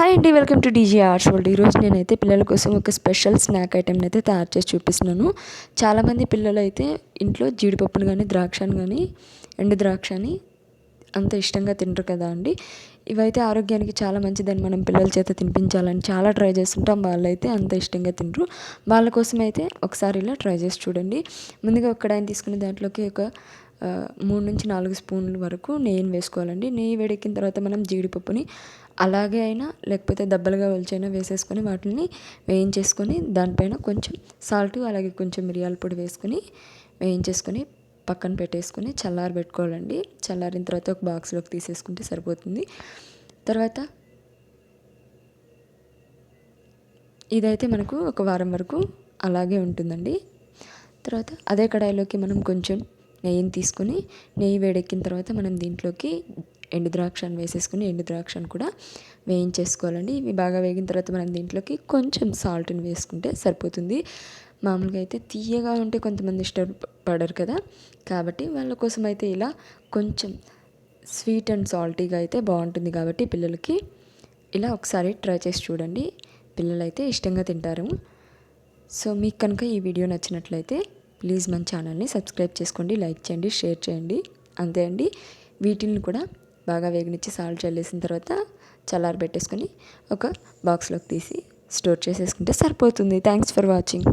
Hi అండి welcome to DG arts world ఈరోజు నేనైతే పిల్లల కోసం ఒక స్పెషల్ స్నాక్ ఐటెంని అయితే తయారు చేసి చూపిస్తున్నాను. చాలామంది పిల్లలు అయితే ఇంట్లో జీడిపప్పును కానీ ద్రాక్షను కానీ ఎండు ద్రాక్షని అంత ఇష్టంగా తింటారు కదా అండి. ఇవైతే ఆరోగ్యానికి చాలా మంచిదని మనం పిల్లల చేత తినిపించాలని చాలా ట్రై చేస్తుంటాం. వాళ్ళైతే అంత ఇష్టంగా తినరు. వాళ్ళ కోసం అయితే ఒకసారి ఇలా ట్రై చేసి చూడండి. ముందుగా ఒక్కడాయన తీసుకుని దాంట్లోకి ఒక మూడు నుంచి నాలుగు స్పూన్ల వరకు నెయ్యిని వేసుకోవాలండి. నెయ్యి వేడెక్కిన తర్వాత మనం జీడిపప్పుని అలాగే అయినా లేకపోతే దెబ్బలుగా వలిచైనా వేసేసుకొని వాటిని వేయించేసుకొని దానిపైన కొంచెం సాల్ట్ అలాగే కొంచెం మిరియాల పొడి వేసుకొని వేయించేసుకొని పక్కన పెట్టేసుకొని చల్లారి పెట్టుకోవాలండి. చల్లారిన తర్వాత ఒక బాక్స్లోకి తీసేసుకుంటే సరిపోతుంది. తర్వాత ఇదైతే మనకు ఒక వారం వరకు అలాగే ఉంటుందండి. తర్వాత అదే కడాయిలోకి మనం కొంచెం నెయ్యిని తీసుకొని నెయ్యి వేడెక్కిన తర్వాత మనం దీంట్లోకి ఎండు ద్రాక్షను వేసేసుకుని ఎండు ద్రాక్షను కూడా వేయించేసుకోవాలండి. ఇవి బాగా వేగిన తర్వాత మనం దీంట్లోకి కొంచెం సాల్ట్ని వేసుకుంటే సరిపోతుంది. మామూలుగా అయితే తీయగా ఉంటే కొంతమంది ఇష్టపడరు కదా. కాబట్టి వాళ్ళ కోసం అయితే ఇలా కొంచెం స్వీట్ అండ్ సాల్టీగా అయితే బాగుంటుంది కాబట్టి పిల్లలకి ఇలా ఒకసారి ట్రై చేసి చూడండి. పిల్లలైతే ఇష్టంగా తింటారు. సో మీకు కనుక ఈ వీడియో నచ్చినట్లయితే ప్లీజ్ మన ఛానల్ని సబ్స్క్రైబ్ చేసుకోండి లైక్ చేయండి షేర్ చేయండి. అంతే అండి. వీటిని కూడా బాగా వేగనిచ్చి సాల్ట్ చల్లేసిన తర్వాత చల్లారబెట్టేసుకొని ఒక బాక్స్లోకి తీసి స్టోర్ చేసేసుకుంటే సరిపోతుంది. Thanks for watching